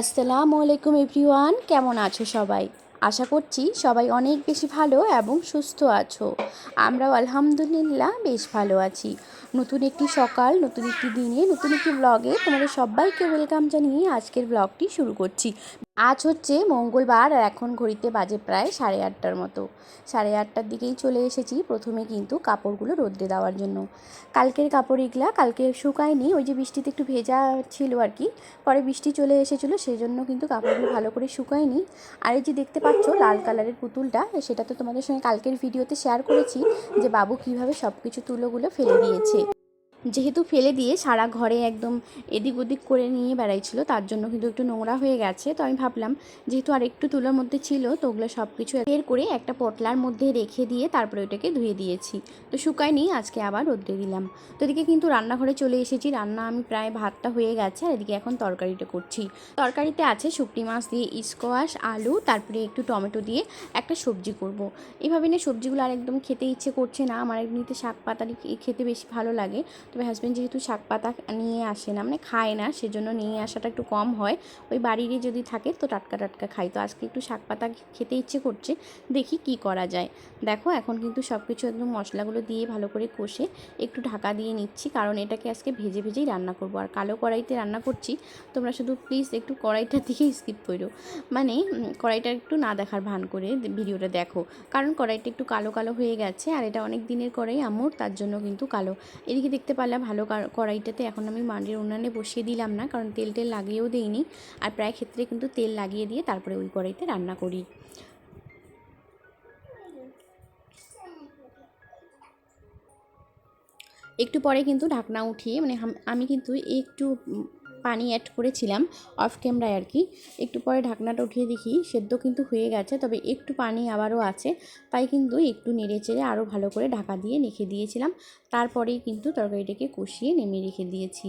আসসালামু আলাইকুম এভরিওয়ান, কেমন আছো সবাই? আশা করছি সবাই অনেক বেশি ভালো এবং সুস্থ আছো। আমরাও আলহামদুলিল্লাহ বেশ ভালো আছি। নতুন একটি সকাল, নতুন একটি দিনে, নতুন একটি ব্লগে তোমাদের সবাইকে ওয়েলকাম জানিয়ে আজকের ব্লগটি শুরু করছি। আজ হচ্ছে মঙ্গলবার, আর এখন ঘড়িতে বাজে প্রায় সাড়ে আটটার মতো। সাড়ে আটটার দিকেই চলে এসেছি প্রথমে কিন্তু কাপড়গুলো রোদ্রে দেওয়ার জন্য। কালকের কাপড় এগুলা, কালকে শুকায়নি, ওই যে বৃষ্টিতে একটু ভেজা ছিল আর কি, পরে বৃষ্টি চলে এসেছিল সেই জন্য কিন্তু কাপড়গুলো ভালো করে শুকায়নি। আর এই যে দেখতে পাচ্ছ লাল কালারের পুতুলটা, সেটা তো তোমাদের সঙ্গে কালকের ভিডিওতে শেয়ার করেছি যে বাবু কীভাবে সব কিছু তুলোগুলো ফেলে দিয়েছে। যেহেতু ফেলে দিয়ে সারা ঘরে একদম এদিক ওদিক করে নিয়ে বেড়াইছিল, তার জন্য কিন্তু একটু নোংরা হয়ে গেছে। তো আমি ভাবলাম, যেহেতু আর একটু তুলোর মধ্যে ছিল, তো ওগুলো সব কিছু বের করে একটা পটলার মধ্যে রেখে দিয়ে তারপরে ওটাকে ধুয়ে দিয়েছি। তো শুকায়নি, আজকে আবার রোদ্রে দিলাম। তো এদিকে কিন্তু রান্নাঘরে চলে এসেছি। রান্না আমি প্রায় ভাতটা হয়ে গেছে, আর এদিকে এখন তরকারিটা করছি। তরকারিতে আছে শুকটি মাছ দিয়ে স্কোয়াশ, আলু, তারপরে একটু টমেটো দিয়ে একটা সবজি করব। এভাবে না সবজিগুলো আর একদম খেতে ইচ্ছে করছে না। আমার এমনিতে শাক পাতারি খেতে বেশি ভালো লাগে। তবে হাজব্যান্ড যেহেতু শাক পাতা নিয়ে আসে না মানে খায় না, সেজন্য নিয়ে আসাটা একটু কম হয়। ওই বাড়িরই যদি থাকে তো টাটকা টাটকা খাই তো আজকে একটু শাক পাতা খেতে ইচ্ছে করছে, দেখি কি করা যায়। দেখো, এখন কিন্তু সব কিছু একদম মশলাগুলো দিয়ে ভালো করে কষে একটু ঢাকা দিয়ে নিচ্ছি, কারণ এটাকে আজকে ভেজে ভেজেই রান্না করব। আর কালো কড়াইতে রান্না করছি, তোমরা শুধু প্লিজ একটু কড়াইটার দিকে স্কিপ করো। মানে কড়াইটা একটু না দেখার ভান করে ভিডিওটা দেখো। কারণ কড়াইটা একটু কালো কালো হয়ে গেছে, আর এটা অনেক দিনের কড়াই আমর তার জন্য কিন্তু কালো। এদিকে দেখতে পারলাম ভালো কড়াইটাতে। এখন আমি মাটির উনানে বসিয়ে দিলাম না, কারণ তেল টেল লাগিয়েও দিইনি। আর প্রায় ক্ষেত্রে কিন্তু তেল লাগিয়ে দিয়ে তারপরে ওই কড়াইতে রান্না করি। একটু পরে কিন্তু ঢাকনা উঠিয়ে মানে আমি কিন্তু একটু পানি অ্যাড করেছিলাম অফ ক্যামেরায় আর কি। একটু পরে ঢাকনাটা উঠিয়ে দেখি, সেদ্ধ কিন্তু হয়ে গেছে, তবে একটু পানি আবারও আছে। তাই কিন্তু একটু নেড়ে চেড়ে আরও ভালো করে ঢাকা দিয়ে রেখে দিয়েছিলাম। তারপরেই কিন্তু তরকারিটাকে কষিয়ে নেমে রেখে দিয়েছি।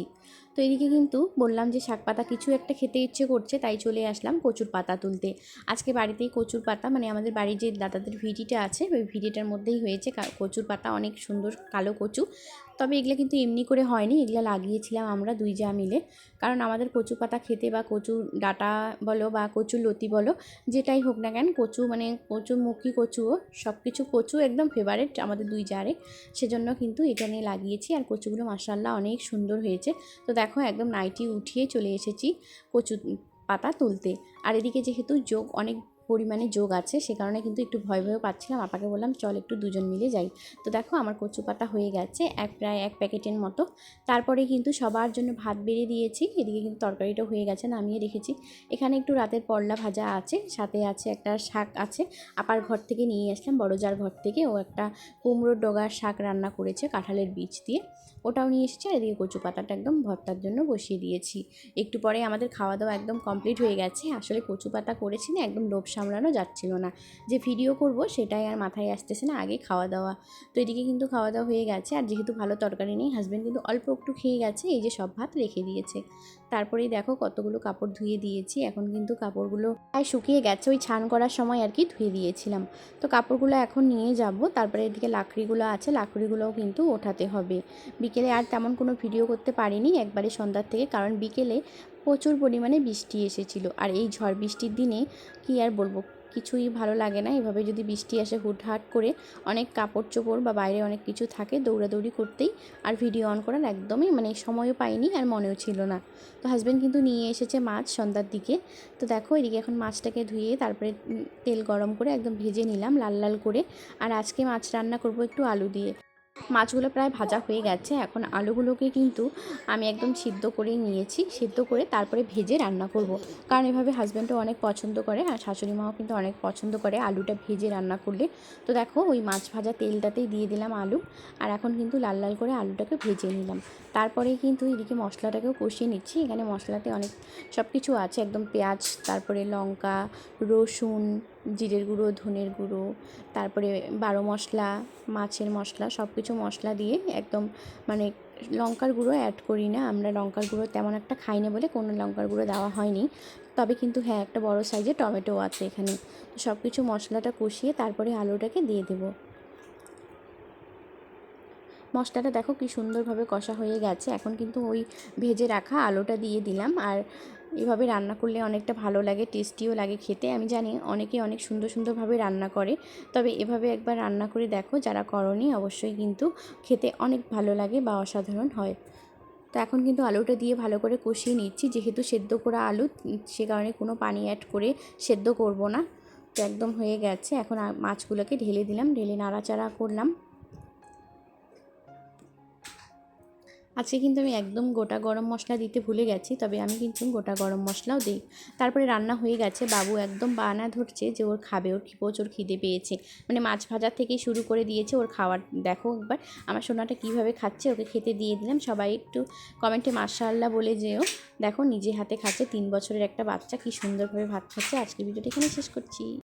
তো এদিকে কিন্তু বললাম যে শাক পাতা কিছু একটা খেতে ইচ্ছে করছে, তাই চলে আসলাম কচুর পাতা তুলতে। আজকে বাড়িতেই কচুর পাতা মানে আমাদের বাড়ির যে দাদাদের ভিডিটা আছে, ওই ভিডিটার মধ্যেই হয়েছে কচুর পাতা, অনেক সুন্দর কালো কচু। তবে এগুলো কিন্তু এমনি করে হয়নি, এগুলো লাগিয়েছিলাম আমরা দুই যা মিলে। কারণ আমাদের কচু পাতা খেতে বা কচু ডাটা বলো বা কচু লতি বলো, যেটাই হোক না কেন, কচু মানে কচু মুখি কচুও সব কিছু কচু একদম ফেভারেট আমাদের দুই জারে সেজন্য কিন্তু এটা নিয়ে লাগিয়েছি, আর কচুগুলো মাসাল্লাহ অনেক সুন্দর হয়েছে। তো দেখো একদম নাইটি উঠিয়ে চলে এসেছি কচু পাতা তুলতে। আর এদিকে যেহেতু যোগ, অনেক পরিমাণে যোগ আছে, সে কারণে কিন্তু একটু ভয় ভয় পাচ্ছিলাম। আপাকে বললাম, চল একটু দুজন মিলে যাই। তো দেখো আমার কচু পাতা হয়ে গেছে এক প্রায় এক প্যাকেটের মতো। তারপরে কিন্তু সবার জন্য ভাত বেড়ে দিয়েছি। এদিকে কিন্তু তরকারিটা হয়ে গেছে, নামিয়ে রেখেছি। এখানে একটু রাতের পরলা ভাজা আছে, সাথে আছে একটা শাক আছে। আপার ঘর থেকে নিয়ে আসলাম বড় যার ঘর থেকে। ও একটা কুমড়োর ডগার শাক রান্না করেছে কাঁঠালের বীজ দিয়ে। ওটাও নিয়ে এসেছি আর এদিকে কচু পাতাটা একদম ভর্তার জন্য বসিয়ে দিয়েছি। একটু পরে আমাদের খাওয়া দাওয়া একদম কমপ্লিট হয়ে গেছে। আসলে কচু পাতা করেছি না, একদম লোভ সামলানো যাচ্ছিল না। যে ভিডিও করব সেটাই আর মাথায় আসতেছে না আগে খাওয়া দাওয়া তো এদিকে কিন্তু খাওয়া দাওয়া হয়ে গেছে আর যেহেতু ভালো তরকারি নেই হাজব্যান্ড কিন্তু অল্প একটু খেয়ে গেছে, এই যে সব ভাত রেখে দিয়েছে। তারপরেই দেখো কতগুলো কাপড় ধুয়ে দিয়েছি, এখন কিন্তু কাপড়গুলো প্রায় শুকিয়ে গেছে, ওই ছান করার সময় আর কি ধুয়ে দিয়েছিলাম। তো কাপড়গুলো এখন নিয়ে যাব, তারপরে এদিকে লাকড়িগুলো আছে, লাকড়িগুলোও কিন্তু ওঠাতে হবে। বিকেলে আর তেমন কোনো ভিডিও করতে পারিনি একবারে সন্ধ্যার থেকে, কারণ বিকেলে প্রচুর পরিমাণে বৃষ্টি এসেছিল। আর এই ঝড় বৃষ্টির দিনে কি আর বলব, কিছুই ভালো লাগে না। এভাবে যদি বৃষ্টি আসে হুটহাট করে, অনেক কাপড় চোপড় বা বাইরে অনেক কিছু থাকে, দৌড়াদৌড়ি করতেই আর ভিডিও অন করার একদমই মানে সময়ও পাইনি আর মনেও ছিল না। তো হাজব্যান্ড কিন্তু নিয়ে এসেছে মাছ সন্ধ্যার দিকে। তো দেখো এদিকে এখন মাছটাকে ধুয়ে তারপরে তেল গরম করে একদম ভেজে নিলাম লাল লাল করে। আর আজকে মাছ রান্না করব একটু আলু দিয়ে। মাছগুলো প্রায় ভাজা হয়ে গেছে। এখন আলুগুলোকে কিন্তু আমি একদম সিদ্ধ করে নিয়েছি। সিদ্ধ করে তারপরে ভেজে রান্না করব। কারণ এভাবে হাজব্যান্ডও অনেক পছন্দ করে আর শাশুড়ি মাও কিন্তু অনেক পছন্দ করে আলুটা ভেজে রান্না করলে। তো দেখো, ওই মাছ ভাজা তেলটাতেই দিয়ে দিলাম আলু আর এখন কিন্তু লাল লাল করে আলুটাকে ভেজে নিলাম। তারপরে কিন্তু এদিকে মশলাটাকেও কষিয়ে নিচ্ছি। এখানে মশলাতে অনেক সব কিছু আছে। একদম পেঁয়াজ, তারপরে লঙ্কা, রসুন জিরের গুঁড়ো, ধনের গুঁড়ো, তারপরে বারো মশলা, মাছের মশলা সব কিছু মশলা দিয়ে একদম মানে লঙ্কার গুঁড়ো অ্যাড করি না। আমরা লঙ্কার গুঁড়ো তেমন একটা খাই না বলে কোনো লঙ্কার গুঁড়ো দেওয়া হয়নি। তবে কিন্তু হ্যাঁ একটা বড় সাইজের টমেটো আছে এখানে। সব কিছু মশলাটা কষিয়ে তারপরে আলুটাকে দিয়ে দেবো। মশলাটা দেখো কি সুন্দরভাবে কষা হয়ে গেছে। এখন কিন্তু ওই ভেজে রাখা আলুটা দিয়ে দিলাম। আর এভাবে রান্না করলে অনেকটা ভালো লাগে টেস্টিও লাগে খেতে। আমি জানি অনেকে অনেক সুন্দর সুন্দরভাবে রান্না করে, তবে এভাবে একবার রান্না করে দেখো, যারা করনি অবশ্যই কিন্তু খেতে অনেক ভালো লাগে বা অসাধারণ হয়। তো এখন কিন্তু আলুটা দিয়ে ভালো করে কষিয়ে নিচ্ছি, যেহেতু সেদ্ধ করা আলু সে কারণে কোনো পানি অ্যাড করে সেদ্ধ করব না। তো একদম হয়ে গেছে। এখন মাছগুলোকে ঢেলে দিলাম, ঢেলে নাড়াচাড়া করলাম। আজকে কিন্তু আমি একদম গোটা গরম মশলা দিতে ভুলে গেছি, তবে আমি কিন্তু গোটা গরম মশলাও দিই। তারপরে রান্না হয়ে গেছে, বাবু একদম বানা ধরছে যে ওর খাবে, ওর প্রচুর খিদে পেয়েছে। মানে মাছ ভাজার থেকেই শুরু করে দিয়েছে ওর খাওয়ার। দেখো একবার আমার সোনাটা কীভাবে খাচ্ছে, ওকে খেতে দিয়ে দিলাম। সবাই একটু কমেন্টে মার্শাল্লাহ বলে যেও। দেখো নিজে হাতে খাচ্ছে, তিন বছরের একটা বাচ্চা, কি সুন্দরভাবে ভাত খাচ্ছে। আজকের ভিডিওটা এখানে শেষ করছি।